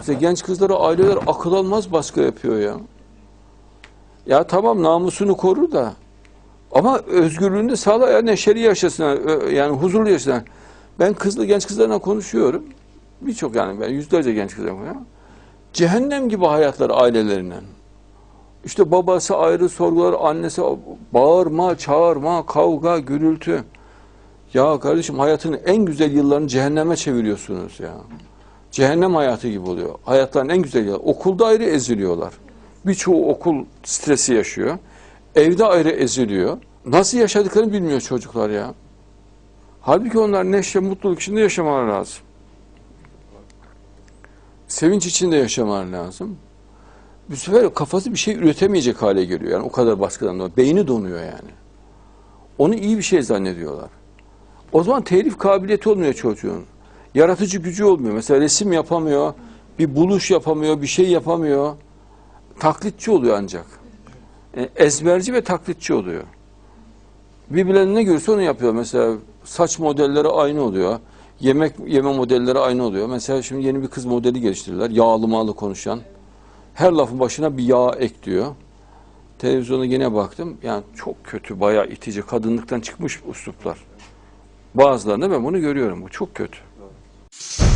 İşte genç kızlara aileler akıl almaz baskı yapıyor ya. Ya tamam namusunu korur da ama özgürlüğünü de sağla ya neşeli yaşasın yani huzurlu yaşasın. Ben kızlı genç kızlarla konuşuyorum. Birçok yani ben yüzlerce genç kızlarla konuşuyorum. Cehennem gibi hayatlar ailelerinden. İşte babası ayrı sorgular, annesi bağırma, çağırma, kavga, gürültü. Ya kardeşim hayatın en güzel yıllarını cehenneme çeviriyorsunuz ya. Cehennem hayatı gibi oluyor. Hayatların en güzel yılları. Okulda ayrı eziliyorlar. Birçoğu okul stresi yaşıyor. Evde ayrı eziliyor. Nasıl yaşadıklarını bilmiyor çocuklar ya. Halbuki onlar neşe, mutluluk içinde yaşamaları lazım. Sevinç içinde yaşamaları lazım. Bu sefer kafası bir şey üretemeyecek hale geliyor. Yani o kadar baskıdan dolayı. Beyni donuyor yani. Onu iyi bir şey zannediyorlar. O zaman telif kabiliyeti olmuyor çocuğun. Yaratıcı gücü olmuyor. Mesela resim yapamıyor, bir buluş yapamıyor, bir şey yapamıyor. Taklitçi oluyor ancak. E, ezberci ve taklitçi oluyor. Birbirlerine ne görürse onu yapıyor. Mesela saç modelleri aynı oluyor. Yemek yeme modelleri aynı oluyor. Mesela şimdi yeni bir kız modeli geliştirdiler. Yağlı mağlı konuşan. Her lafın başına bir yağ ekliyor. Televizyona yine baktım. Yani çok kötü, bayağı itici, kadınlıktan çıkmış üsluplar. Bazılarında ben bunu görüyorum. Bu çok kötü. you